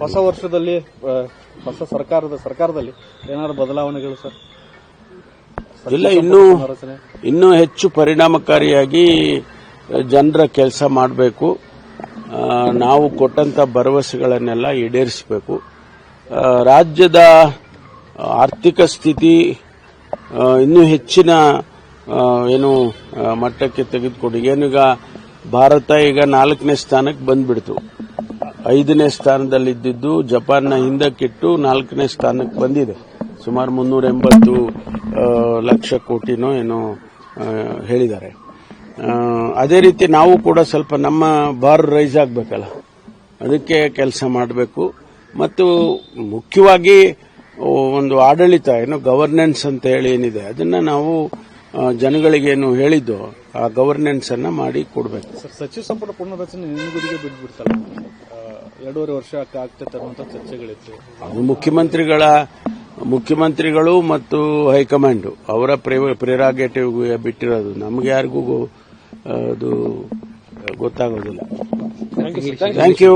ಹೊಸ ವರ್ಷದಲ್ಲಿ ಹೊಸ ಸರ್ಕಾರದ ಸರ್ಕಾರದಲ್ಲಿ ಏನಾದ್ರು ಬದಲಾವಣೆಗಳು ಸರ್? ಇಲ್ಲ ಇನ್ನೂ ಇನ್ನೂ ಹೆಚ್ಚು ಪರಿಣಾಮಕಾರಿಯಾಗಿ ಜನರ ಕೆಲಸ ಮಾಡಬೇಕು. ನಾವು ಕೊಟ್ಟಂತ ಭರವಸೆಗಳನ್ನೆಲ್ಲ ಈಡೇರಿಸಬೇಕು. ರಾಜ್ಯದ ಆರ್ಥಿಕ ಸ್ಥಿತಿ ಇನ್ನೂ ಹೆಚ್ಚಿನ ಏನು ಮಟ್ಟಕ್ಕೆ ತೆಗೆದುಕೊಂಡು ಏನೀಗ ಭಾರತ ಈಗ ನಾಲ್ಕನೇ ಸ್ಥಾನಕ್ಕೆ ಬಂದ್ಬಿಡ್ತು. ಐದನೇ ಸ್ಥಾನದಲ್ಲಿದ್ದಿದ್ದು ಜಪಾನ್ನ ಹಿಂದಕ್ಕಿಟ್ಟು ನಾಲ್ಕನೇ ಸ್ಥಾನಕ್ಕೆ ಬಂದಿದೆ. ಸುಮಾರು ಮುನ್ನೂರ ಎಂಬತ್ತು ಲಕ್ಷ ಕೋಟಿನೋ ಏನೋ ಹೇಳಿದ್ದಾರೆ. ಅದೇ ರೀತಿ ನಾವು ಕೂಡ ಸ್ವಲ್ಪ ನಮ್ಮ ಬಾರ್ ರೈಸ್ ಆಗಬೇಕಲ್ಲ. ಅದಕ್ಕೆ ಕೆಲಸ ಮಾಡಬೇಕು. ಮತ್ತು ಮುಖ್ಯವಾಗಿ ಒಂದು ಆಡಳಿತ, ಏನು ಗವರ್ನೆನ್ಸ್ ಅಂತ ಹೇಳಿ ಏನಿದೆ, ಅದನ್ನ ನಾವು ಜನಗಳಿಗೆ ಜನಗಳಿಗೇನು ಹೇಳಿದ್ದು, ಆ ಗವರ್ನೆನ್ಸ್ ಅನ್ನ ಮಾಡಿ ಕೊಡಬೇಕು. ಸಚಿವ ಸಂಪುಟ ಪುನರ್ರಚನೆ ಬಿಟ್ಬಿಡ್ತಲ್ಲ ಎರಡೂವರೆ ವರ್ಷ ಆಗ್ತೈತೆ ಅನ್ನುವಂಥ ಚರ್ಚೆಗಳಿತ್ತು. ಅದು ಮುಖ್ಯಮಂತ್ರಿಗಳ ಮುಖ್ಯಮಂತ್ರಿಗಳು ಮತ್ತು ಹೈಕಮಾಂಡ್ ಅವರ ಪ್ರೇರಾಗೇಟಿವ್ ಬಿಟ್ಟಿರೋದು. ನಮ್ಗೆ ಯಾರಿಗೂ ಅದು ಗೊತ್ತಾಗೋದಿಲ್ಲ. Thank you